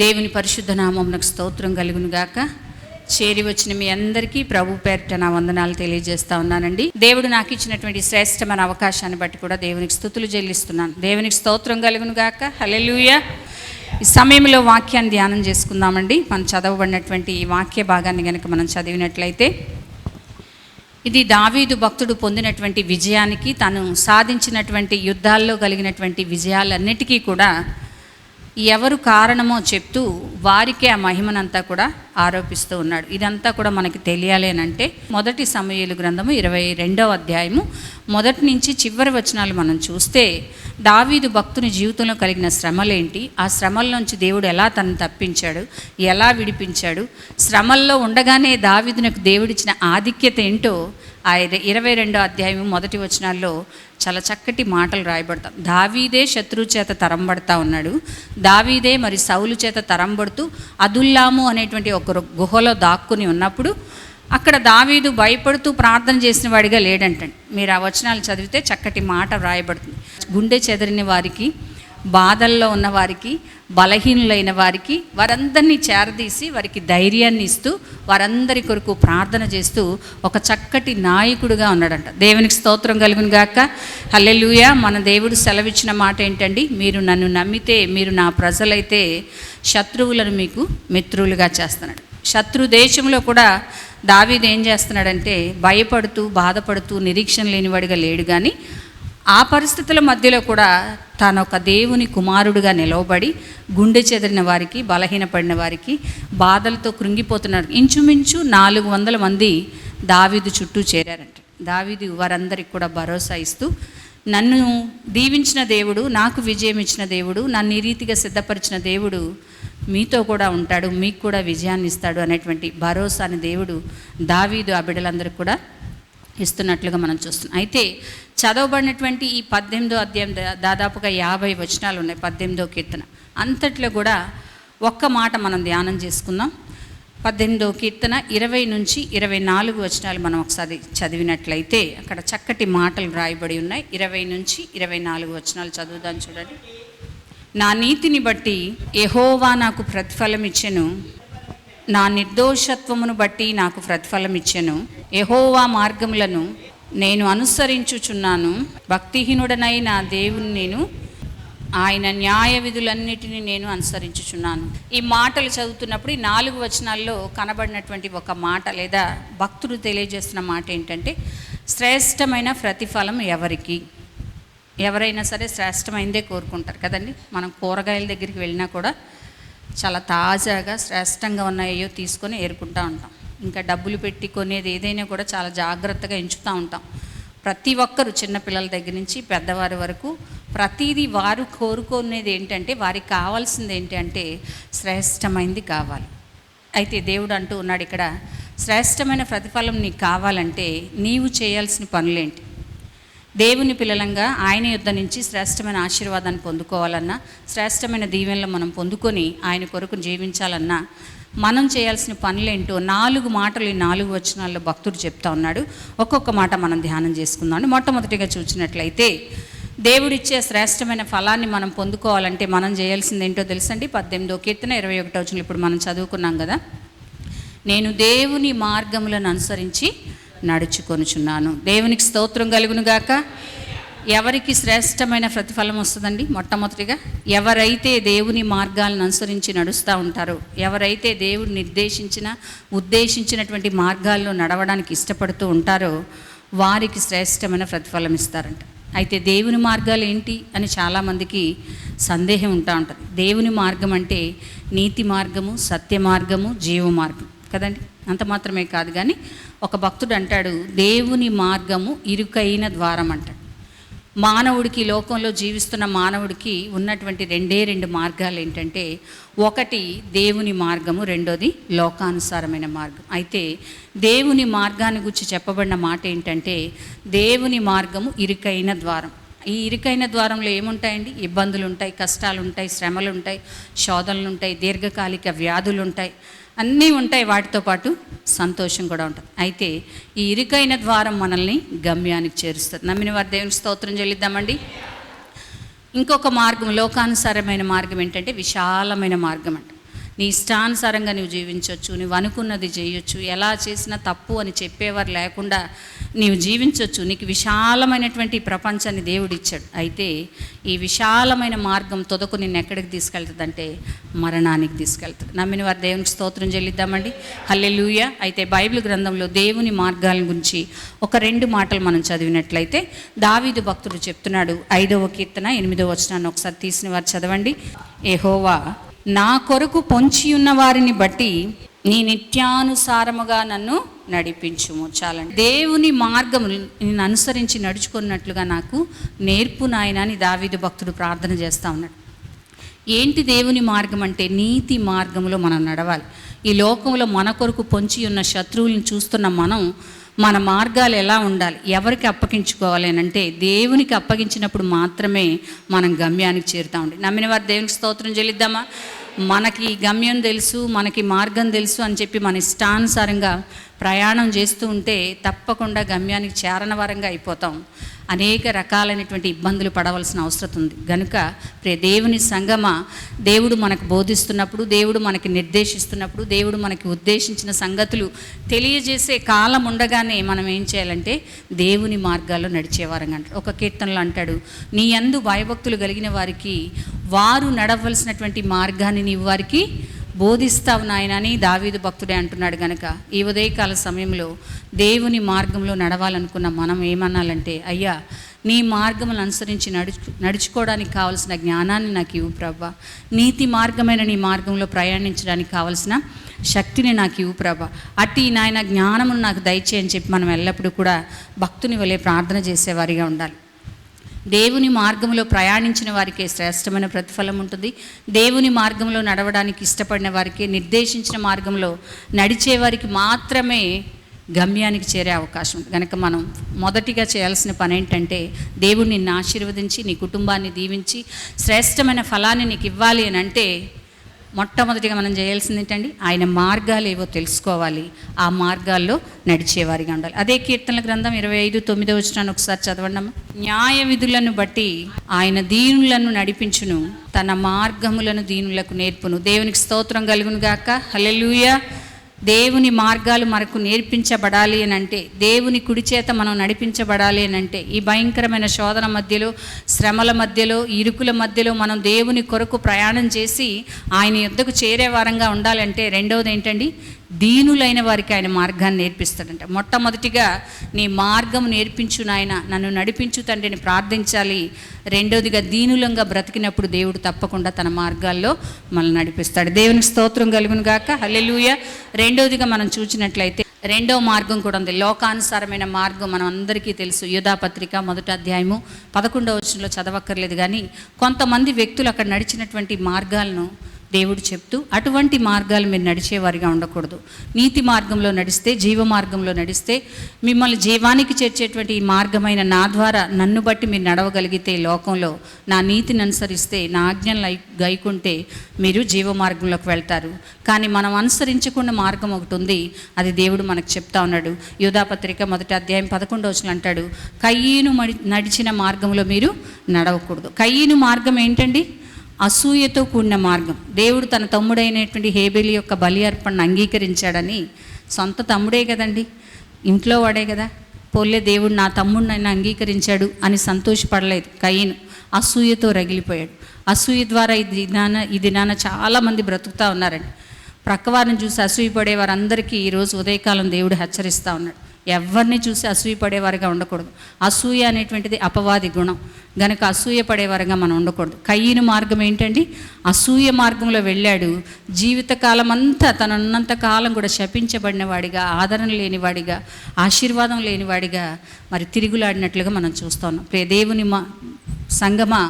దేవుని పరిశుద్ధ నామమునకు స్తోత్రం కలుగును గాక. చేరి వచ్చిన మీ అందరికీ ప్రభు పేరిట నా వందనాలు తెలియజేస్తా ఉన్నానండి. దేవుడు నాకు ఇచ్చినటువంటి శ్రేష్టమైన అవకాశాన్ని బట్టి కూడా దేవునికి స్థుతులు చెల్లిస్తున్నాను. దేవునికి స్తోత్రం కలుగును గాక. హలెలుయ ఈ సమయంలో వాక్యాన్ని ధ్యానం చేసుకుందామండి. మనం చదవబడినటువంటి ఈ వాక్య భాగాన్ని కనుక మనం చదివినట్లయితే ఇది దావీదు భక్తుడు పొందినటువంటి విజయానికి తను సాధించినటువంటి యుద్ధాల్లో కలిగినటువంటి విజయాలన్నిటికీ కూడా ఎవరు కారణమో చెప్తూ వారికే ఆ మహిమనంతా కూడా ఆరోపిస్తూ ఉన్నాడు. ఇదంతా కూడా మనకి తెలియాలి అని అంటే మొదటి సమయలు గ్రంథము ఇరవై రెండవ అధ్యాయము. మొదటి నుంచి చివరి వచనాలు మనం చూస్తే దావీదు భక్తుని జీవితంలో కలిగిన శ్రమలేంటి? ఆ శ్రమల్లోంచి దేవుడు ఎలా తనను తప్పించాడు? ఎలా విడిపించాడు? శ్రమల్లో ఉండగానే దావీదునకు దేవుడిచ్చిన ఆధిక్యత ఏంటో ఆ ఇరవై రెండో అధ్యాయం మొదటి వచనాల్లో చాలా చక్కటి మాటలు రాయబడతాం దావీదే శత్రువు చేత తరంబడతా ఉన్నాడు. దావీదే మరి సౌలు చేత తరంబడుతూ అదుల్లాము అనేటువంటి ఒక గుహలో దాక్కుని ఉన్నప్పుడు అక్కడ దావీదు భయపడుతూ ప్రార్థన చేసిన వాడిగా లేడంటండి. మీరు ఆ వచనాలు చదివితే చక్కటి మాట వ్రాయబడుతుంది. గుండె చెదిరిన వారికి బాధల్లో ఉన్న వారికి బలహీనులైన వారికి వారందరినీ చేరదీసి వారికి ధైర్యాన్ని ఇస్తూ వారందరి కొరకు ప్రార్థన చేస్తూ ఒక చక్కటి నాయకుడుగా ఉన్నాడంట. దేవునికి స్తోత్రం కలుగును గాక. హల్లెలుయ. మన దేవుడు సెలవిచ్చిన మాట ఏంటండి? మీరు నన్ను నమ్మితే మీరు నా ప్రజలైతే శత్రువులను మీకు మిత్రులుగా చేస్తున్నాడు. శత్రు దేశంలో కూడా దావీదు ఏం చేస్తున్నాడంటే భయపడుతూ బాధపడుతూ నిరీక్షణ లేనివాడిగా లేడు కానీ ఆ పరిస్థితుల మధ్యలో కూడా తాను ఒక దేవుని కుమారుడుగా నిలవబడి గుండె చెదిరిన వారికి బలహీనపడిన వారికి బాధలతో కృంగిపోతున్నారు. ఇంచుమించు నాలుగు వందల మంది దావీదు చుట్టూ చేరారంట. దావీదు వారందరికి కూడా భరోసా ఇస్తూ నన్ను దీవించిన దేవుడు నాకు విజయం ఇచ్చిన దేవుడు నన్ను ఈ రీతిగా సిద్ధపరిచిన దేవుడు మీతో కూడా ఉంటాడు మీకు కూడా విజయాన్ని ఇస్తాడు అనేటువంటి భరోసాని దేవుడు దావీదు ఆ బిడ్డలందరికీ కూడా ఇస్తున్నట్లుగా మనం చూస్తున్నాం. అయితే చదవబడినటువంటి ఈ పద్దెనిమిదో అధ్యాయం దాదాపుగా యాభై వచనాలు ఉన్నాయి పద్దెనిమిదో కీర్తన. అంతట్లో కూడా ఒక్క మాట మనం ధ్యానం చేసుకుందాం. పద్దెనిమిదో కీర్తన ఇరవై నుంచి ఇరవై నాలుగు వచనాలు మనం ఒకసారి చదివినట్లయితే అక్కడ చక్కటి మాటలు రాయబడి ఉన్నాయి. ఇరవై నుంచి ఇరవై నాలుగు వచనాలు చదువుదాం చూడండి. నా నీతిని బట్టి ఎహోవా నాకు ప్రతిఫలం ఇచ్చెను నా నిర్దోషత్వమును బట్టి నాకు ప్రతిఫలం ఇచ్చెను ఎహోవా మార్గములను నేను అనుసరించుచున్నాను. భక్తిహీనుడనై నా దేవుని నేను ఆయన న్యాయ విధులన్నిటిని నేను అనుసరించుచున్నాను. ఈ మాటలు చదువుతున్నప్పుడు ఈ నాలుగు వచనాల్లో కనబడినటువంటి ఒక మాట లేదా భక్తుడు తెలియజేస్తున్న మాట ఏంటంటే శ్రేష్టమైన ప్రతిఫలం ఎవరికి? ఎవరైనా సరే శ్రేష్టమైందే కోరుకుంటారు కదండి. మనం కూరగాయల దగ్గరికి వెళ్ళినా కూడా చాలా తాజాగా శ్రేష్టంగా ఉన్నాయో తీసుకొని ఏరుకుంటూ ఉంటాం. ఇంకా డబ్బులు పెట్టి కొనేది ఏదైనా కూడా చాలా జాగ్రత్తగా ఎంచుతూ ఉంటాం. ప్రతి ఒక్కరు చిన్నపిల్లల దగ్గర నుంచి పెద్దవారి వరకు ప్రతిదీ వారు కోరుకునేది ఏంటంటే వారికి కావాల్సింది ఏంటి అంటే శ్రేష్టమైంది కావాలి. అయితే దేవుడు అంటూ ఉన్నాడు ఇక్కడ శ్రేష్టమైన ప్రతిఫలం నీకు కావాలంటే నీవు చేయాల్సిన పనులేంటి? దేవుని పిల్లలంగా ఆయన యుద్ధ నుంచి శ్రేష్టమైన ఆశీర్వాదాన్ని పొందుకోవాలన్నా శ్రేష్టమైన దీవెనలు మనం పొందుకొని ఆయన కొరకు జీవించాలన్నా మనం చేయాల్సిన పనులేంటో నాలుగు మాటలు ఈ నాలుగు వచనాల్లో భక్తుడు చెప్తా ఉన్నాడు. ఒక్కొక్క మాట మనం ధ్యానం చేసుకుందాం. మొట్టమొదటిగా చూసినట్లయితే దేవుడిచ్చే శ్రేష్టమైన ఫలాన్ని మనం పొందుకోవాలంటే మనం చేయాల్సింది ఏంటో తెలుసండి? పద్దెనిమిదో కీర్తన ఇరవై ఒకటో వచ్చిన ఇప్పుడు మనం చదువుకున్నాం కదా. నేను దేవుని మార్గములను అనుసరించి నడుచుకొనుచున్నాను. దేవునికి స్తోత్రం కలుగును గాక. ఎవరికి శ్రేష్టమైన ప్రతిఫలం వస్తుందండి? మొట్టమొదటిగా ఎవరైతే దేవుని మార్గాలను అనుసరించి నడుస్తూ ఉంటారో ఎవరైతే దేవుడు నిర్దేశించిన ఉద్దేశించినటువంటి మార్గాల్లో నడవడానికి ఇష్టపడుతూ ఉంటారో వారికి శ్రేష్టమైన ప్రతిఫలం ఇస్తారంట. అయితే దేవుని మార్గాలు ఏంటి అని చాలామందికి సందేహం ఉంటా ఉంటుంది. దేవుని మార్గం అంటే నీతి మార్గము సత్య మార్గము జీవ మార్గం. కదండి? అంత మాత్రమే కాదు కానీ ఒక భక్తుడు అంటాడు దేవుని మార్గము ఇరుకైన ద్వారం అంటాడు మానవుడికి లోకంలో జీవిస్తున్న మానవుడికి ఉన్నటువంటి రెండే రెండు మార్గాలు ఏంటంటే ఒకటి దేవుని మార్గము రెండోది లోకానుసారమైన మార్గం. అయితే దేవుని మార్గాన్ని గురించి చెప్పబడిన మాట ఏంటంటే దేవుని మార్గము ఇరుకైన ద్వారం. ఈ ఇరుకైన ద్వారంలో ఏముంటాయండి? ఇబ్బందులు ఉంటాయి కష్టాలు ఉంటాయి శ్రమలు ఉంటాయి శోధనలు ఉంటాయి దీర్ఘకాలిక వ్యాధులు ఉంటాయి అన్నీ ఉంటాయి వాటితో పాటు సంతోషం కూడా ఉంటుంది. అయితే ఈ ఇరుకైన ద్వారం మనల్ని గమ్యానికి చేరుస్తుంది. నమ్మిన వారి దేవుని స్తోత్రం చెల్లిద్దామండి. ఇంకొక మార్గం లోకానుసారమైన మార్గం ఏంటంటే విశాలమైన మార్గం అంటే. నీ ఇష్టానుసారంగా నువ్వు జీవించవచ్చు నువ్వు అనుకున్నది చేయొచ్చు ఎలా చేసినా తప్పు అని చెప్పేవారు లేకుండా నీవు జీవించవచ్చు నీకు విశాలమైనటువంటి ప్రపంచాన్ని దేవుడు ఇచ్చాడు అయితే ఈ విశాలమైన మార్గం తొదకు నిన్ను ఎక్కడికి తీసుకెళ్తుందంటే మరణానికి తీసుకెళ్తుంది. నమ్మిన వారు దేవునికి స్తోత్రం చెల్లిద్దామండి. హల్లెలూయ. అయితే బైబిల్ గ్రంథంలో దేవుని మార్గాల గురించి ఒక రెండు మాటలు మనం చదివినట్లయితే దావీదు భక్తుడు చెప్తున్నాడు ఐదవ కీర్తన ఎనిమిదవ వచనాన్ని ఒకసారి తీసిన వారు చదవండి. ఏహోవా నా కొరకు పొంచి ఉన్న వారిని బట్టి నీ నిత్యానుసారముగా నన్ను నడిపించుము. చాలండి. దేవుని మార్గము నేను అనుసరించి నడుచుకున్నట్లుగా నాకు నేర్పు నాయన అని దావీదు భక్తుడు ప్రార్థన చేస్తా ఉన్నాడు. ఏంటి దేవుని మార్గం అంటే? నీతి మార్గంలో మనం నడవాలి. ఈ లోకంలో మన కొరకు పొంచి ఉన్న శత్రువులను చూస్తున్న మనం మన మార్గాలు ఎలా ఉండాలి? ఎవరికి అప్పగించుకోవాలి అని అంటే దేవునికి అప్పగించినప్పుడు మాత్రమే మనం గమ్యానికి చేరుతా ఉండి. నమ్మిన వారు దేవునికి స్తోత్రం చెల్లిద్దామా? మనకి గమ్యం తెలుసు మనకి మార్గం తెలుసు అని చెప్పి మన ఇష్టానుసారంగా ప్రయాణం చేస్తూ ఉంటే తప్పకుండా గమ్యానికి చేరనవరంగా అయిపోతాం. అనేక రకాలైనటువంటి ఇబ్బందులు పడవలసిన అవసరం ఉంది. గనుక ప్రే దేవుని సంగమ దేవుడు మనకు బోధిస్తున్నప్పుడు దేవుడు మనకి నిర్దేశిస్తున్నప్పుడు దేవుడు మనకి ఉద్దేశించిన సంగతులు తెలియజేసే కాలం ఉండగానే మనం ఏం చేయాలంటే దేవుని మార్గాల్లో నడిచేవారం అంటారు. ఒక కీర్తనలో అంటాడు నీ అందు భయభక్తులు కలిగిన వారికి వారు నడవలసినటువంటి మార్గాన్ని నీవు వారికి బోధిస్తావు నాయన అని దావీదు భక్తుడే అంటున్నాడు గనక. ఈ ఉదయకాల సమయంలో దేవుని మార్గంలో నడవాలనుకున్న మనం ఏమనాలంటే అయ్యా నీ మార్గములను అనుసరించి నడుచు నడుచుకోవడానికి కావలసిన జ్ఞానాన్ని నాకు ఇవ్వు ప్రభా నీతి మార్గమైన నీ మార్గంలో ప్రయాణించడానికి కావలసిన శక్తిని నాకు ఇవ్వు ప్రభ అట్టి నాయన జ్ఞానమును నాకు దయచేయని చెప్పి మనం ఎల్లప్పుడూ కూడా భక్తుని వలె ప్రార్థన చేసేవారిగా ఉండాలి. దేవుని మార్గంలో ప్రయాణించిన వారికే శ్రేష్టమైన ప్రతిఫలం ఉంటుంది. దేవుని మార్గంలో నడవడానికి ఇష్టపడిన వారికి నిర్దేశించిన మార్గంలో నడిచే వారికి మాత్రమే గమ్యానికి చేరే అవకాశం ఉంది. కనుక మనం మొదటిగా చేయాల్సిన పని ఏంటంటే దేవుడు నిన్ను ఆశీర్వదించి నీ కుటుంబాన్ని దీవించి శ్రేష్టమైన ఫలాన్ని నీకు ఇవ్వాలి అని అంటే మొట్టమొదటిగా మనం చేయాల్సింది ఏంటండి? ఆయన మార్గాలు ఏవో తెలుసుకోవాలి. ఆ మార్గాల్లో నడిచేవారిగా ఉండాలి. అదే కీర్తనల గ్రంథం ఇరవై ఐదు తొమ్మిదో వచ్చినాను ఒకసారి చదవండి న్యాయ విధులను బట్టి ఆయన దీనులను నడిపించును. తన మార్గములను దీనులకు నేర్పును. దేవునికి స్తోత్రం కలుగును గాక. హలెలుయా దేవుని మార్గాలు మనకు నేర్పించబడాలి అని అంటే దేవుని కుడి చేత మనం నడిపించబడాలి అని అంటే ఈ భయంకరమైన శోధన మధ్యలో శ్రమల మధ్యలో ఇరుకుల మధ్యలో మనం దేవుని కొరకు ప్రయాణం చేసి ఆయన యుద్ధకు చేరే వారంగా ఉండాలంటే రెండవది ఏంటండి? దీనులైన వారికి ఆయన మార్గాన్ని నేర్పిస్తాడంట. మొట్టమొదటిగా నీ మార్గం నేర్పించు నాయన నన్ను నడిపించు తండ్రిని ప్రార్థించాలి. రెండోదిగా దీనులంగా బ్రతికినప్పుడు దేవుడు తప్పకుండా తన మార్గాల్లో మనల్ని నడిపిస్తాడు. దేవునికి స్తోత్రం కలుగును గాక. హల్లెలూయ. రెండోదిగా మనం చూసినట్లయితే రెండో మార్గం కూడా ఉంది. లోకానుసారమైన మార్గం మనం అందరికీ తెలుసు. యుధాపత్రిక మొదటి అధ్యాయము పదకొండవ వచనంలో చదవక్కర్లేదు కానీ కొంతమంది వ్యక్తులు అక్కడ నడిచినటువంటి మార్గాలను దేవుడు చెప్తూ అటువంటి మార్గాలు మీరు నడిచేవారిగా ఉండకూడదు. నీతి మార్గంలో నడిస్తే జీవ మార్గంలో నడిస్తే మిమ్మల్ని జీవానికి చేర్చేటువంటి ఈ మార్గమైన నా ద్వారా నన్ను బట్టి మీరు నడవగలిగితే లోకంలో నా నీతిని అనుసరిస్తే నా ఆజ్ఞలు లై- గైకుంటే మీరు జీవ మార్గంలోకి వెళ్తారు. కానీ మనం అనుసరించకుండా మార్గం ఒకటి ఉంది. అది దేవుడు మనకు చెప్తా ఉన్నాడు. యూధాపత్రిక మొదటి అధ్యాయం పదకొండవ వచ్చిన అంటాడు కయ్యను మడి నడిచిన మార్గంలో మీరు నడవకూడదు. కయ్యను మార్గం ఏంటండి? అసూయతో కూడిన మార్గం. దేవుడు తన తమ్ముడైనటువంటి హేబెలి యొక్క బలి అర్పణను అంగీకరించాడని సొంత తమ్ముడే కదండి? ఇంట్లో వాడే కదా? పోలే దేవుడు నా తమ్ముడు నన్ను అంగీకరించాడు అని సంతోషపడలేదు కయ్యను అసూయతో రగిలిపోయాడు. అసూయ ద్వారా ఈ దినాన ఈ దినాన చాలామంది బ్రతుకుతా ఉన్నారండి. ప్రక్కవారిని చూసి అసూయపడే వారందరికీ ఈరోజు ఉదయకాలం దేవుడు హెచ్చరిస్తూ ఉన్నాడు. ఎవరిని చూసి అసూయపడేవారిగా ఉండకూడదు. అసూయ అనేటువంటిది అపవాది గుణం. గనక అసూయ పడేవారిగా మనం ఉండకూడదు. కయ్యిన మార్గం ఏంటండి? అసూయ మార్గంలో వెళ్ళాడు. జీవితకాలం అంతా తనున్నంత కాలం కూడా శపించబడిన వాడిగా ఆదరణ లేనివాడిగా ఆశీర్వాదం లేనివాడిగా మరి తిరుగులాడినట్లుగా మనం చూస్తున్నాం. ప్రియ దేవుని మా సంగమా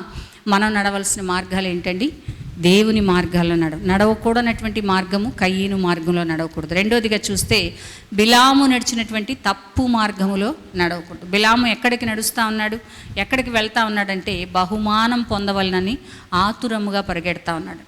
మనం నడవలసిన మార్గాలు ఏంటండి? దేవుని మార్గాల్లో నడవ నడవకూడనటువంటి మార్గము కయ్యను మార్గంలో నడవకూడదు. రెండోదిగా చూస్తే బిలాము నడిచినటువంటి తప్పు మార్గములో నడవకూడదు. బిలాము ఎక్కడికి నడుస్తూ ఉన్నాడు ఎక్కడికి వెళ్తా ఉన్నాడంటే బహుమానం పొందవలనని ఆతురముగా పరిగెడతా ఉన్నాడు.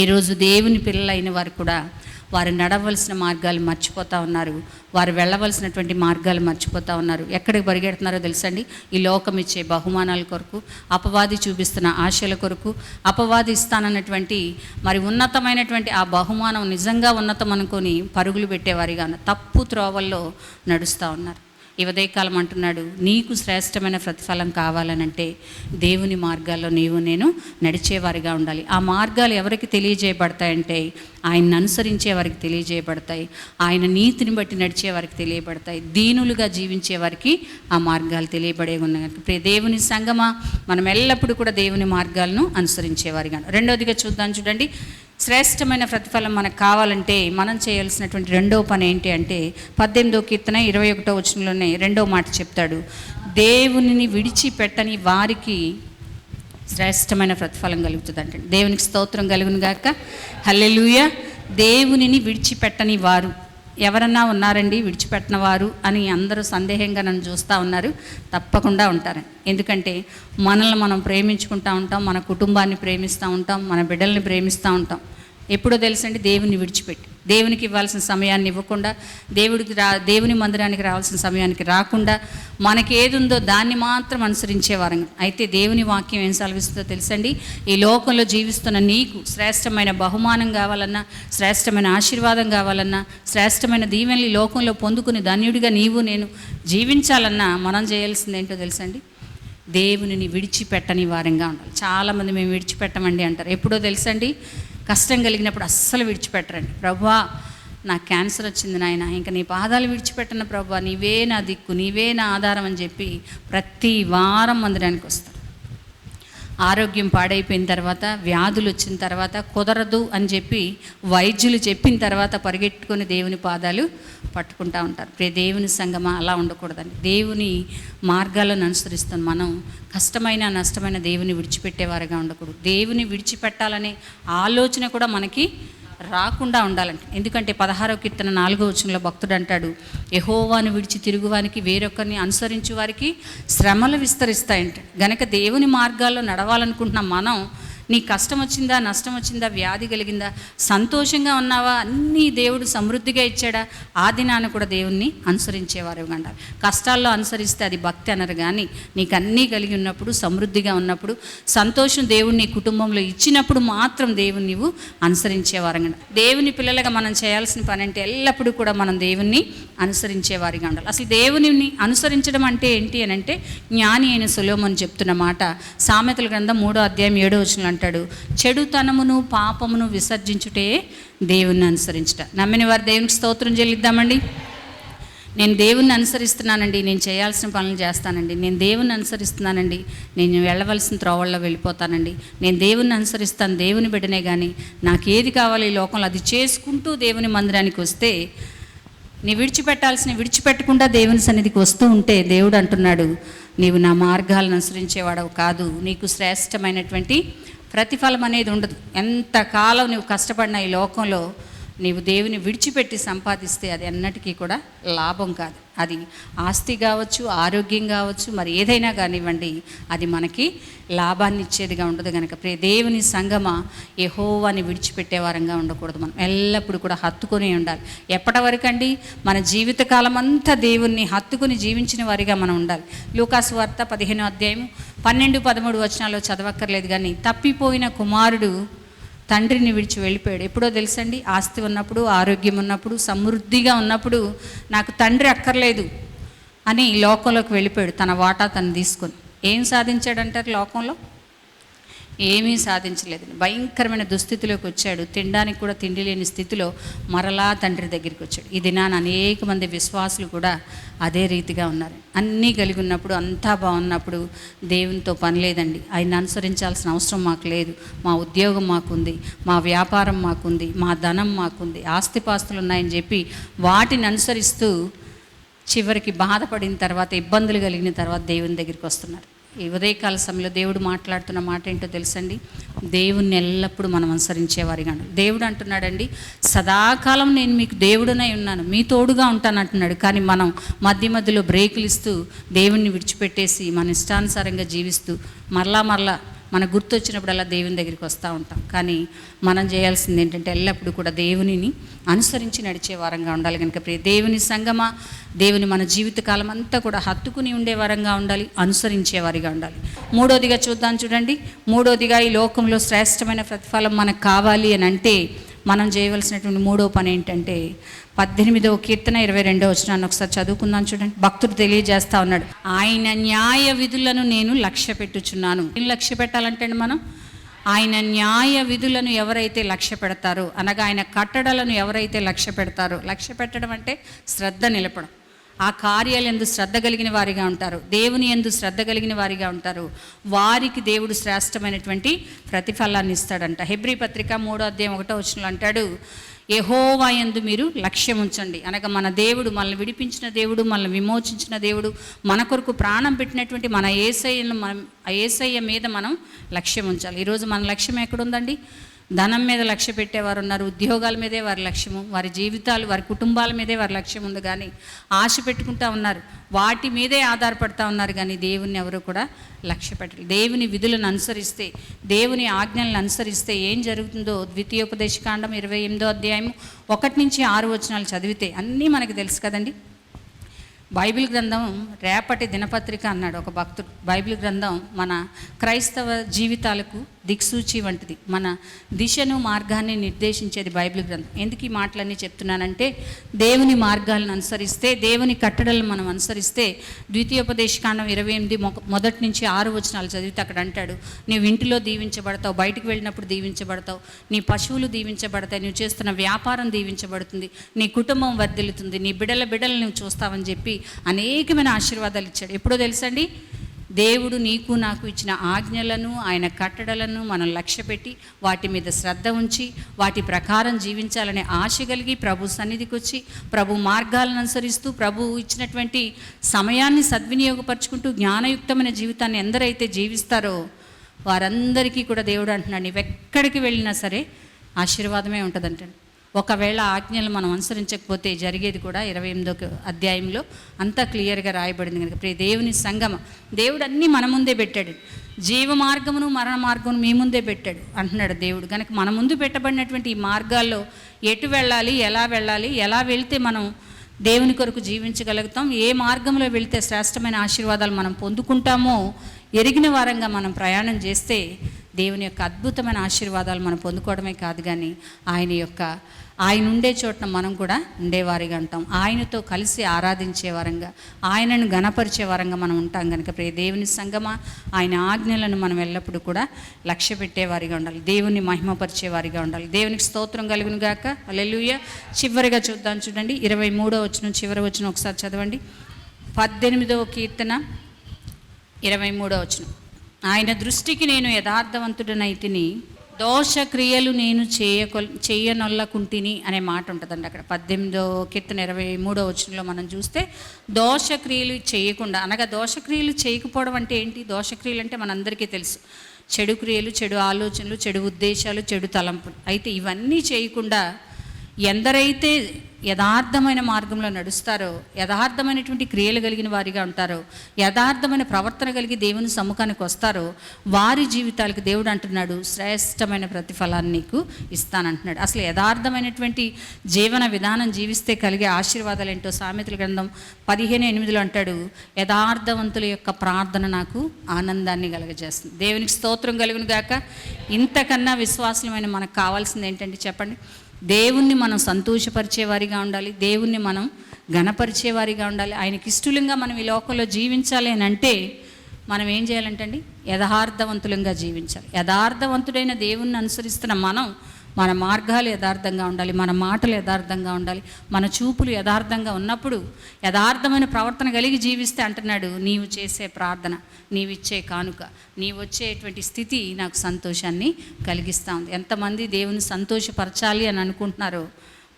ఈరోజు దేవుని పిల్లలైన వారు కూడా వారు నడవలసిన మార్గాలు మర్చిపోతూ ఉన్నారు. వారు వెళ్ళవలసినటువంటి మార్గాలు మర్చిపోతూ ఉన్నారు. ఎక్కడికి పరిగెడుతున్నారో తెలుసండి? ఈ లోకం ఇచ్చే బహుమానాల కొరకు అపవాది చూపిస్తున్న ఆశల కొరకు అపవాది ఇస్తానన్నటువంటి మరి ఉన్నతమైనటువంటి ఆ బహుమానం నిజంగా ఉన్నతం అనుకొని పరుగులు పెట్టేవారిగా తప్పు త్రోవల్లో నడుస్తూ ఉన్నారు. ఈ ఉదయకాలం అంటున్నాడు నీకు శ్రేష్టమైన ప్రతిఫలం కావాలనంటే దేవుని మార్గాల్లో నీవు నేను నడిచేవారిగా ఉండాలి. ఆ మార్గాలు ఎవరికి తెలియజేయబడతాయంటే ఆయన్ని అనుసరించే వారికి తెలియజేయబడతాయి. ఆయన నీతిని బట్టి నడిచే వారికి తెలియబడతాయి. దీనులుగా జీవించే వారికి ఆ మార్గాలు తెలియబడే ఉన్నాయి దేవుని సంగమా మనం ఎల్లప్పుడూ కూడా దేవుని మార్గాలను అనుసరించేవారిగా రెండవదిగా చూద్దాం చూడండి. శ్రేష్టమైన ప్రతిఫలం మనకు కావాలంటే మనం చేయాల్సినటువంటి రెండవ పని ఏంటి అంటే పద్దెనిమిదో కీర్తన ఇరవై ఒకటో వచనంలోనే రెండవ మాట చెప్తాడు. దేవునిని విడిచిపెట్టని వారికి శ్రేష్టమైన ప్రతిఫలం కలుగుతుంది అంటే దేవునికి స్తోత్రం కలుగును గాక. హల్లెలూయ. దేవునిని విడిచిపెట్టని వారు. ఎవరన్నా ఉన్నారండి? విడిచిపెట్టిన వారు అని అందరూ సందేహంగా నన్ను చూస్తూ ఉన్నారు. తప్పకుండా ఉంటారు. ఎందుకంటే మనల్ని మనం ప్రేమించుకుంటూ ఉంటాం మన కుటుంబాన్ని ప్రేమిస్తూ ఉంటాం మన బిడ్డల్ని ప్రేమిస్తూ ఉంటాం. ఎప్పుడో తెలుసండి? దేవుని విడిచిపెట్టి. దేవునికి ఇవ్వాల్సిన సమయాన్ని ఇవ్వకుండా దేవుడికి రా దేవుని మందిరానికి రావాల్సిన సమయానికి రాకుండా మనకి ఏది ఉందో దాన్ని మాత్రం అనుసరించేవారం అయితే దేవుని వాక్యం ఏం సెలవిస్తుందో తెలుసండి? ఈ లోకంలో జీవిస్తున్న నీకు శ్రేష్టమైన బహుమానం కావాలన్నా శ్రేష్టమైన ఆశీర్వాదం కావాలన్నా శ్రేష్టమైన దీవెనలు ఈ లోకంలో పొందుకుని ధన్యుడిగా నీవు నేను జీవించాలన్నా మనం చేయాల్సింది ఏంటో తెలుసండి? దేవునిని విడిచిపెట్టని వారంగా ఉండాలి. చాలామంది మేము విడిచిపెట్టమండి అంటారు. ఎప్పుడో తెలుసండి? కష్టం కలిగినప్పుడు అస్సలు విడిచిపెట్టరండి. ప్రభా నాకు క్యాన్సర్ వచ్చింది నాయన ఇంకా నీ పాదాలు విడిచిపెట్టను ప్రభా నీవే నా దిక్కు నీవే నా ఆధారం అని చెప్పి ప్రతి వారం మందిరానికి వస్తారు. ఆరోగ్యం పాడైపోయిన తర్వాత వ్యాధులు వచ్చిన తర్వాత కుదరదు అని చెప్పి వైద్యులు చెప్పిన తర్వాత పరిగెట్టుకొని దేవుని పాదాలు పట్టుకుంటా ఉంటారు. ప్రే దేవుని సంగమా అలా ఉండకూడదండి. దేవుని మార్గాలను అనుసరిస్తాం మనం. కష్టమైన నష్టమైన దేవుని విడిచిపెట్టేవారుగా ఉండకూడదు. దేవుని విడిచిపెట్టాలనే ఆలోచన కూడా మనకి రాకుండా ఉండాలంట. ఎందుకంటే పదహారో కీర్తన నాలుగో వచనంలో భక్తుడు అంటాడు యహోవాను విడిచి తిరుగువానికి వేరొకరిని అనుసరించు వారికి శ్రమలు విస్తరిస్తాయంట. గనక దేవుని మార్గాల్లో నడవాలనుకుంటున్న మనం నీ కష్టం వచ్చిందా నష్టం వచ్చిందా వ్యాధి కలిగిందా సంతోషంగా ఉన్నావా? అన్నీ దేవుడు సమృద్ధిగా ఇచ్చాడా? ఆ దినాన కూడా దేవుణ్ణి అనుసరించేవారు ఉండాలి కష్టాల్లో అనుసరిస్తే అది భక్తి అనరు కానీ నీకు అన్నీ కలిగి ఉన్నప్పుడు సమృద్ధిగా ఉన్నప్పుడు సంతోషం దేవుణ్ణి నీ కుటుంబంలో ఇచ్చినప్పుడు మాత్రం దేవుని నీవు అనుసరించేవారు దేవుని పిల్లలుగా మనం చేయాల్సిన పని అంటే ఎల్లప్పుడూ కూడా మనం దేవుణ్ణి అనుసరించేవారిగా ఉండాలి అసలు దేవుని అనుసరించడం అంటే ఏంటి అని అంటే జ్ఞాని అయిన సులోమని చెప్తున్న మాట. సామెతల గ్రంథం మూడో అధ్యాయం ఏడో వచ్చిన అంటాడు చెడుతనమును పాపమును విసర్జించుటే దేవుణ్ణి అనుసరించుట. నమ్మిన వారు దేవునికి స్తోత్రం చెల్లిద్దామండి. నేను దేవుణ్ణి అనుసరిస్తున్నానండి నేను చేయాల్సిన పనులు చేస్తానండి. నేను దేవుణ్ణి అనుసరిస్తున్నానండి నేను వెళ్ళవలసిన త్రోవల్లో వెళ్ళిపోతానండి. నేను దేవుణ్ణి అనుసరిస్తాను దేవుని బిడ్డనే కానీ నాకు ఏది కావాలి ఈ లోకంలో అది చేసుకుంటూ దేవుని మందిరానికి వస్తే నీ విడిచిపెట్టాల్సిన విడిచిపెట్టకుండా దేవుని సన్నిధికి వస్తూ ఉంటే దేవుడు అంటున్నాడు నీవు నా మార్గాలను అనుసరించేవాడవు కాదు. నీకు శ్రేష్టమైనటువంటి ప్రతిఫలం అనేది ఉండదు. ఎంతకాలం నువ్వు కష్టపడినా ఈ లోకంలో నీవు దేవుని విడిచిపెట్టి సంపాదిస్తే అది ఎన్నటికీ కూడా లాభం కాదు. అది ఆస్తి కావచ్చు ఆరోగ్యం కావచ్చు మరి ఏదైనా కానివ్వండి అది మనకి లాభాన్ని ఇచ్చేదిగా ఉండదు కనుక ప్రే దేవుని సంగమ యహోవాని విడిచిపెట్టే వారంగా ఉండకూడదు మనం. ఎల్లప్పుడూ కూడా హత్తుకొని ఉండాలి. ఎప్పటి వరకండి మన జీవితకాలం అంతా దేవుణ్ణి హత్తుకుని జీవించిన వారిగా మనం ఉండాలి. లూకాసు వార్త పదిహేను అధ్యాయం పన్నెండు పదమూడు వచనాల్లో చదవక్కర్లేదు కానీ తప్పిపోయిన కుమారుడు తండ్రిని విడిచి వెళ్ళిపోయాడు. ఎప్పుడో తెలుసండి? ఆస్తి ఉన్నప్పుడు ఆరోగ్యం ఉన్నప్పుడు సమృద్ధిగా ఉన్నప్పుడు నాకు తండ్రి అక్కర్లేదు అని లోకంలోకి వెళ్ళిపోయాడు తన వాటా తను తీసుకొని. ఏం సాధించాడంటారు లోకంలో? ఏమీ సాధించలేదు. భయంకరమైన దుస్థితిలోకి వచ్చాడు. తినడానికి కూడా తిండి లేని స్థితిలో మరలా తండ్రి దగ్గరికి వచ్చాడు. ఈ దినాన అనేక మంది విశ్వాసులు కూడా అదే రీతిగా ఉన్నారు. అన్నీ కలిగి ఉన్నప్పుడు అంతా బాగున్నప్పుడు దేవునితో పని లేదండి. ఆయన అనుసరించాల్సిన అవసరం మాకు లేదు. మా ఉద్యోగం మాకుంది మా వ్యాపారం మాకుంది మా ధనం మాకుంది ఆస్తిపాస్తులు ఉన్నాయని చెప్పి వాటిని అనుసరిస్తూ చివరికి బాధపడిన తర్వాత ఇబ్బందులు కలిగిన తర్వాత దేవుని దగ్గరికి వస్తున్నారు. ఈ ఉదయకాల సమయంలో దేవుడు మాట్లాడుతున్న మాట ఏంటో తెలుసండి? దేవుణ్ణి ఎల్లప్పుడూ మనం అనుసరించేవారిగా ఉండాలి. దేవుడు అంటున్నాడండి సదాకాలం నేను మీకు దేవుడునై ఉన్నాను. మీ తోడుగా ఉంటాను అంటున్నాడు. కానీ మనం మధ్య మధ్యలో బ్రేకులు ఇస్తూ దేవుణ్ణి విడిచిపెట్టేసి మన ఇష్టానుసారంగా జీవిస్తూ మరలా మరలా మన గుర్తు వచ్చినప్పుడల్లా దేవుని దగ్గరికి వస్తూ ఉంటాం. కానీ మనం చేయాల్సింది ఏంటంటే ఎల్లప్పుడూ కూడా దేవునిని అనుసరించి నడిచే వారంగా ఉండాలి కనుక ప్రియ. దేవుని సంగమా దేవుని మన జీవితకాలం అంతా కూడా హత్తుకుని ఉండే వారంగా ఉండాలి అనుసరించే వారిగా ఉండాలి. మూడోదిగా చూద్దాం చూడండి. మూడోదిగా ఈ లోకంలో శ్రేష్టమైన ప్రతిఫలం మనకు కావాలి అని అంటే మనం చేయవలసినటువంటి మూడో పని ఏంటంటే పద్దెనిమిదవ కీర్తన ఇరవై రెండో వచ్చినాన్ని ఒకసారి చదువుకుందాం చూడండి. భక్తుడు తెలియజేస్తా ఉన్నాడు ఆయన న్యాయ విధులను నేను లక్ష్య పెట్టుచున్నాను. ఏం లక్ష్య పెట్టాలంటే మనం? ఆయన న్యాయ విధులను ఎవరైతే లక్ష్య పెడతారో అనగా ఆయన కట్టడలను ఎవరైతే లక్ష్య పెడతారో లక్ష్య పెట్టడం అంటే శ్రద్ధ నిలపడం. ఆ కార్యాలు ఎందు శ్రద్ధ కలిగిన వారిగా ఉంటారు. దేవుని ఎందు శ్రద్ధ కలిగిన వారిగా ఉంటారు. వారికి దేవుడు శ్రేష్టమైనటువంటి ప్రతిఫలాన్ని ఇస్తాడంట. హెబ్రి పత్రిక మూడో అధ్యాయం ఒకటో వచ్చిన అంటాడు యహోవా యందు మీరు లక్ష్యం ఉంచండి. అనగా మన దేవుడు మనల్ని విడిపించిన దేవుడు మనల్ని విమోచించిన దేవుడు మన కొరకు ప్రాణం పెట్టినటువంటి మన ఏసయ్యను మనం ఆ ఏసయ్య మీద మనం లక్ష్యం ఉంచాలి. ఈరోజు మన లక్ష్యం ఎక్కడుందండి? ధనం మీద లక్ష్య పెట్టేవారు ఉన్నారు ఉద్యోగాల మీదే వారి లక్ష్యము వారి జీవితాలు వారి కుటుంబాల మీదే వారి లక్ష్యం ఉంది కానీ ఆశ పెట్టుకుంటా ఉన్నారు. వాటి మీదే ఆధారపడతా ఉన్నారు కానీ దేవుణ్ణి ఎవరు కూడా లక్ష్య పెట్టరు. దేవుని విధులను అనుసరిస్తే దేవుని ఆజ్ఞలను అనుసరిస్తే ఏం జరుగుతుందో ద్వితీయోపదేశకాండం ఇరవై ఎనిమిదో అధ్యాయం ఒకటి నుంచి ఆరు వచనాలు చదివితే అన్నీ మనకు తెలుసు కదండి. బైబిల్ గ్రంథం రేపటి దినపత్రిక అన్నాడు ఒక భక్తుడు. బైబిల్ గ్రంథం మన క్రైస్తవ జీవితాలకు దిక్సూచి వంటిది. మన దిశను మార్గాన్ని నిర్దేశించేది బైబిల్ గ్రంథం. ఎందుకు ఈ మాటలన్నీ చెప్తున్నానంటే దేవుని మార్గాలను అనుసరిస్తే దేవుని కట్టడలను మనం అనుసరిస్తే ద్వితీయోపదేశకాండం ఇరవై ఎనిమిది మొ- మొదటి నుంచి ఆరు వచనాలు చదివితే అక్కడ అంటాడు నీవు ఇంటిలో దీవించబడతావు బయటికి వెళ్ళినప్పుడు దీవించబడతావు నీ పశువులు దీవించబడతాయి నువ్వు చేస్తున్న వ్యాపారం దీవించబడుతుంది నీ కుటుంబం వర్ధిల్లుతుంది నీ బిడల బిడలు నువ్వు చూస్తావని చెప్పి అనేకమైన ఆశీర్వాదాలు ఇచ్చాడు. ఎప్పుడో తెలుసండి? దేవుడు నీకు నాకు ఇచ్చిన ఆజ్ఞలను ఆయన కట్టడలను మనం లక్ష్య పెట్టి వాటి మీద శ్రద్ధ ఉంచి వాటి ప్రకారం జీవించాలనే ఆశ కలిగి ప్రభు సన్నిధికి వచ్చి ప్రభు మార్గాలను అనుసరిస్తూ ప్రభు ఇచ్చినటువంటి సమయాన్ని సద్వినియోగపరుచుకుంటూ జ్ఞానయుక్తమైన జీవితాన్ని ఎందరైతే జీవిస్తారో వారందరికీ కూడా దేవుడు అంటున్నాడు నీవు ఎక్కడికి వెళ్ళినా సరే ఆశీర్వాదమే ఉంటుందంటండి. ఒకవేళ ఆజ్ఞలు మనం అనుసరించకపోతే జరిగేది కూడా ఇరవై ఎనిమిదో అధ్యాయంలో అంతా క్లియర్గా రాయబడింది కనుక. ప్రియ దేవుని సంగమ. దేవుడు అన్నీ మన ముందే పెట్టాడు. జీవ మార్గమును మరణ మార్గమును మీ ముందే పెట్టాడు అంటున్నాడు దేవుడు. కనుక మన ముందు పెట్టబడినటువంటి ఈ మార్గాల్లో ఎటు వెళ్ళాలి ఎలా వెళ్ళాలి ఎలా వెళ్తే మనం దేవుని కొరకు జీవించగలుగుతాం ఏ మార్గంలో వెళ్తే శ్రేష్టమైన ఆశీర్వాదాలు మనం పొందుకుంటామో ఎరిగిన వారంగా మనం ప్రయాణం చేస్తే దేవుని యొక్క అద్భుతమైన ఆశీర్వాదాలు మనం పొందుకోవడమే కాదు కానీ ఆయన యొక్క ఆయన ఉండే చోటన మనం కూడా ఉండేవారిగా ఉంటాం. ఆయనతో కలిసి ఆరాధించే వారంగా ఆయనను గణపరిచే వారంగా మనం ఉంటాం కనుక ప్రియ దేవుని సంగమా ఆయన ఆజ్ఞలను మనం ఎల్లప్పుడూ కూడా లక్ష్య పెట్టేవారిగా ఉండాలి. దేవుని మహిమపరిచే వారిగా ఉండాలి. దేవునికి స్తోత్రం కలుగును గాక. అల్లెలుయ చివరిగా చూద్దాం చూడండి. ఇరవై మూడో వచ్చిన చివరి వచ్చిన ఒకసారి చదవండి. పద్దెనిమిదవ కీర్తన ఇరవై మూడో వచనం. ఆయన దృష్టికి నేను యథార్థవంతుడనైతిని దోషక్రియలు నేను చేయకొ చేయనొల్లకుంటిని అనే మాట ఉంటుందండి అక్కడ. పద్దెనిమిదో కీర్తన ఇరవై మూడో వచనంలో మనం చూస్తే దోషక్రియలు చేయకుండా అనగా దోషక్రియలు చేయకపోవడం అంటే ఏంటి? దోషక్రియలు అంటే మనందరికీ తెలుసు. చెడు క్రియలు చెడు ఆలోచనలు చెడు ఉద్దేశాలు చెడు తలంపులు. అయితే ఇవన్నీ చేయకుండా ఎందరైతే యథార్థమైన మార్గంలో నడుస్తారో యథార్థమైనటువంటి క్రియలు కలిగిన వారిగా ఉంటారో యథార్థమైన ప్రవర్తన కలిగి దేవుని సమ్ముఖానికి వస్తారో వారి జీవితాలకు దేవుడు అంటున్నాడు శ్రేష్టమైన ప్రతిఫలాన్ని నీకు ఇస్తానంటున్నాడు. అసలు యథార్థమైనటువంటి జీవన విధానం జీవిస్తే కలిగే ఆశీర్వాదాలు ఏంటో సామెతల గ్రంథం పదిహేను ఎనిమిదిలో అంటాడు యథార్థవంతుల యొక్క ప్రార్థన నాకు ఆనందాన్ని కలగజేస్తుంది. దేవునికి స్తోత్రం కలుగును గాక. ఇంతకన్నా విశ్వాసమైన మనకు కావాల్సింది ఏంటంటే చెప్పండి దేవుణ్ణి మనం సంతోషపరిచేవారిగా ఉండాలి దేవుణ్ణి మనం ఘనపరిచేవారిగా ఉండాలి. ఆయనకి ఇష్టలంగా మనం ఈ లోకంలో జీవించాలి అని అంటే మనం ఏం చేయాలంటే అండి యథార్థవంతులంగా జీవించాలి. యథార్థవంతుడైన దేవుణ్ణి అనుసరిస్తున్న మనం మన మార్గాలు యథార్థంగా ఉండాలి మన మాటలు యథార్థంగా ఉండాలి మన చూపులు యథార్థంగా ఉన్నప్పుడు యథార్థమైన ప్రవర్తన కలిగి జీవిస్తే అంటున్నాడు నీవు చేసే ప్రార్థన నీవిచ్చే కానుక నీవు వచ్చేటువంటి స్థితి నాకు సంతోషాన్ని కలిగిస్తూ ఉంది. ఎంతమంది దేవుని సంతోషపరచాలి అని అనుకుంటున్నారో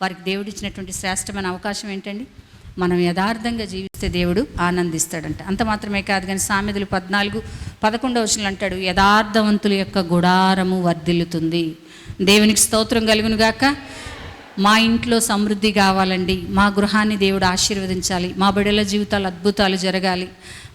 వారికి దేవుడు ఇచ్చినటువంటి శ్రేష్టమైన అవకాశం ఏంటండి? మనం యథార్థంగా జీవిస్తే దేవుడు ఆనందిస్తాడంట. అంత మాత్రమే కాదు కానీ సామెతలు పద్నాలుగు పదకొండవ వచనంలో అంటాడు యథార్థవంతుల యొక్క గుడారము వర్ధిల్లుతుంది. దేవునికి స్తోత్రం కలుగును గాక. మా ఇంట్లో సమృద్ధి కావాలండి. మా గృహాన్ని దేవుడు ఆశీర్వదించాలి. మా బిడ్డల జీవితాలు అద్భుతాలు జరగాలి.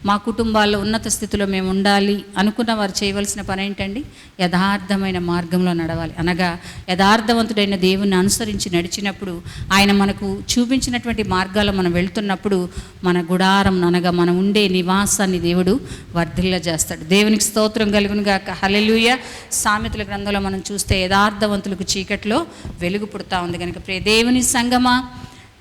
మా కుటుంబాల్లో ఉన్నత స్థితిలో మేము ఉండాలి అనుకున్న వారు చేయవలసిన పని ఏంటండి? యథార్థమైన మార్గంలో నడవాలి. అనగా యథార్థవంతుడైన దేవుని అనుసరించి నడిచినప్పుడు ఆయన మనకు చూపించినటువంటి మార్గాల్లో మనం వెళ్తున్నప్పుడు మన గుడారం అనగా మనం ఉండే నివాసాన్ని దేవుడు వర్ధిల్ల చేస్తాడు దేవునికి స్తోత్రం కలుగును గాక. హలెలుయ సామెతల గ్రంథంలో మనం చూస్తే యథార్థవంతులకు చీకట్లో వెలుగు పుడతా ఉంది కనుక ప్రే దేవుని సంగమా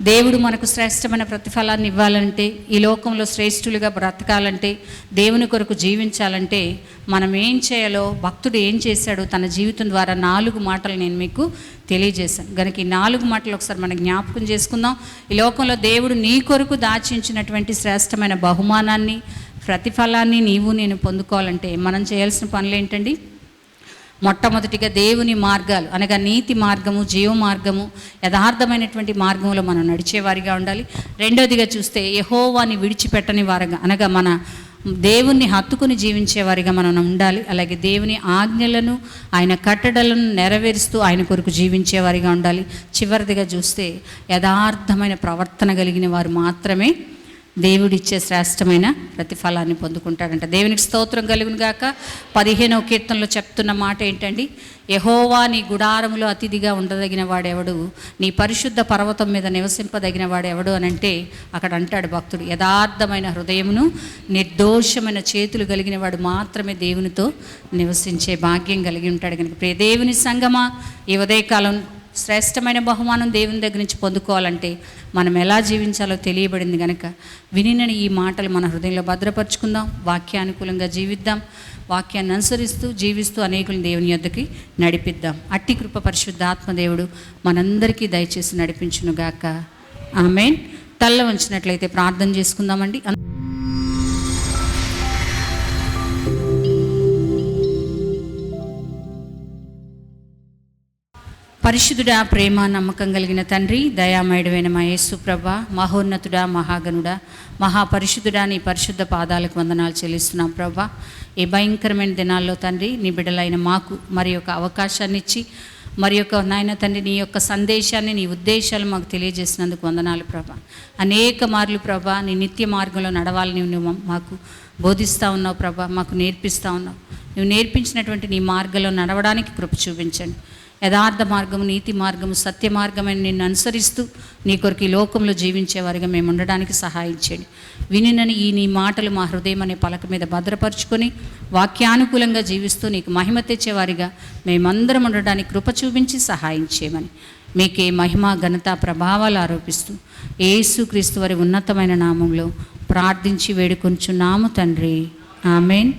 దేవుడు మనకు శ్రేష్టమైన ప్రతిఫలాన్ని ఇవ్వాలంటే ఈ లోకంలో శ్రేష్ఠులుగా బ్రతకాలంటే దేవుని కొరకు జీవించాలంటే మనం ఏం చేయాలో భక్తుడు ఏం చేశాడో తన జీవితం ద్వారా నాలుగు మాటలు నేను మీకు తెలియజేశాను. కనుక ఈ నాలుగు మాటలు ఒకసారి మనం జ్ఞాపకం చేసుకుందాం. ఈ లోకంలో దేవుడు నీ కొరకు దాచించినటువంటి శ్రేష్టమైన బహుమానాన్ని ప్రతిఫలాన్ని నీవు నేను పొందుకోవాలంటే మనం చేయాల్సిన పనులు ఏంటండి? మొట్టమొదటిగా దేవుని మార్గాలు అనగా నీతి మార్గము జీవ మార్గము యథార్థమైనటువంటి మార్గంలో మనం నడిచేవారిగా ఉండాలి. రెండోదిగా చూస్తే యహోవాని విడిచిపెట్టని వారుగా అనగా మన దేవుణ్ణి హత్తుకుని జీవించేవారిగా మనం ఉండాలి. అలాగే దేవుని ఆజ్ఞలను ఆయన కట్టడలను నెరవేరుస్తూ ఆయన కొరకు జీవించేవారిగా ఉండాలి. చివరిదిగా చూస్తే యథార్థమైన ప్రవర్తన కలిగిన వారు మాత్రమే దేవుడిచ్చే శ్రేష్టమైన ప్రతిఫలాన్ని పొందుకుంటాడంట. దేవునికి స్తోత్రం కలుగును గాక. పదిహేనవ కీర్తనలో చెప్తున్న మాట ఏంటండి? యహోవా నీ గుడారములో అతిథిగా ఉండదగిన వాడెవడు? నీ పరిశుద్ధ పర్వతం మీద నివసింపదగిన వాడెవడు అని అంటే అక్కడ అంటాడు భక్తుడు. యథార్థమైన హృదయమును నిర్దోషమైన చేతులు కలిగిన వాడు మాత్రమే దేవునితో నివసించే భాగ్యం కలిగి ఉంటాడు కనుక. ప్రియ దేవుని సంగమా ఈ ఉదయకాలం శ్రేష్టమైన బహుమానం దేవుని దగ్గర నుంచి పొందుకోవాలంటే మనం ఎలా జీవించాలో తెలియబడింది కనుక విని ఈ మాటలు మన హృదయంలో భద్రపరుచుకుందాం వాక్యానుకూలంగా జీవిద్దాం వాక్యాన్ని అనుసరిస్తూ జీవిస్తూ అనేకులను దేవుని యొద్దకి నడిపిద్దాం. అట్టి కృప పరిశుద్ధ ఆత్మదేవుడు మనందరికీ దయచేసి నడిపించునుగాక. ఆమెన్. తల్ల వంచినట్లయితే ప్రార్థన చేసుకుందామండి. పరిశుద్ధుడా ప్రేమ నమ్మకం కలిగిన తండ్రి దయామయుడమైన మా యేసు ప్రభ మహోన్నతుడా మహాగనుడా మహాపరిశుద్ధుడా నీ పరిశుద్ధ పాదాలకు వందనాలు చెల్లిస్తున్నాం ప్రభా. ఈ భయంకరమైన దినాల్లో తండ్రి నీ బిడ్డలైన మాకు మరి యొక్క అవకాశాన్ని ఇచ్చి మరి యొక్క నాయన తండ్రి నీ యొక్క సందేశాన్ని నీ ఉద్దేశాలు మాకు తెలియజేసినందుకు వందనాలు ప్రభా. అనేక మార్లు ప్రభా నీ నిత్య మార్గంలో నడవాలని నువ్వు మాకు బోధిస్తూ ఉన్నావు ప్రభా మాకు నేర్పిస్తూ ఉన్నావు. నువ్వు నేర్పించినటువంటి నీ మార్గంలో నడవడానికి కృప చూపించండి. యథార్థ మార్గము నీతి మార్గము సత్య మార్గమని నిన్ను అనుసరిస్తూ నీ కొరకు ఈ లోకంలో జీవించేవారిగా మేము ఉండడానికి సహాయం చేయండి. వినినని ఈ నీ మాటలు మా హృదయం అనే పలక మీద భద్రపరుచుకొని వాక్యానుకూలంగా జీవిస్తూ నీకు మహిమ తెచ్చేవారిగా మేమందరం ఉండడానికి కృప చూపించి సహాయం చేయమని మీకే మహిమ ఘనత ప్రభావాలు ఆరోపిస్తూ ఏసు క్రీస్తు వారి ఉన్నతమైన నామంలో ప్రార్థించి వేడుకొంచున్నాము తండ్రి. ఆమెన్.